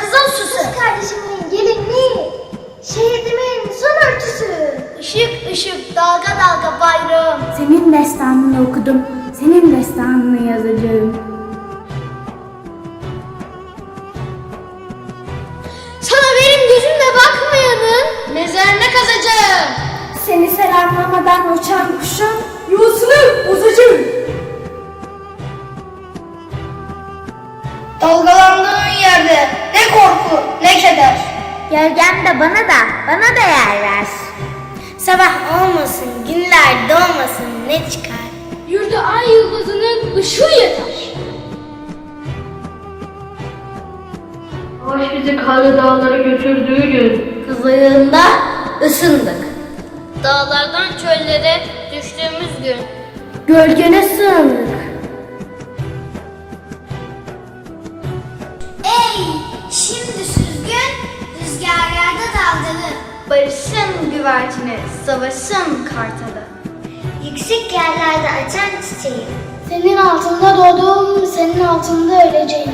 kızıl süsü. Kız kardeşimin gelinliği. Şehidimin son örtüsü. Işık ışık dalga dalga bayrağım. Senin destanını okudum, senin destanını yazacağım. Sana benim gözümle bakmayanın mezarına kazacağım. Seni selamlamadan uçan kuşun yuvasını Gölgen de bana da, bana da yer ver. Sabah olmasın, günler doğmasın ne çıkar? Yurda ay yıldızının ışığı yeter. Savaş bizi karlı dağlara götürdüğü gün Kızılığında ısındık. Dağlardan çöllere düştüğümüz gün. Gölgene sığındık. Dalgalı. Barışın güvercini, savaşın kartalı. Yüksek yerlerde açan çiçeği. Senin altında doğdum, senin altında öleceğim.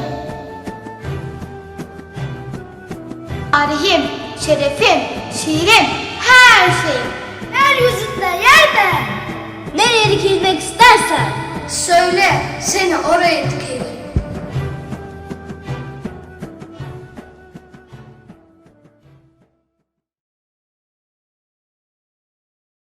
Tarihim, şerefim, şiirim, her şeyim. Yeryüzünde yer ben. Nereye dikilmek istersen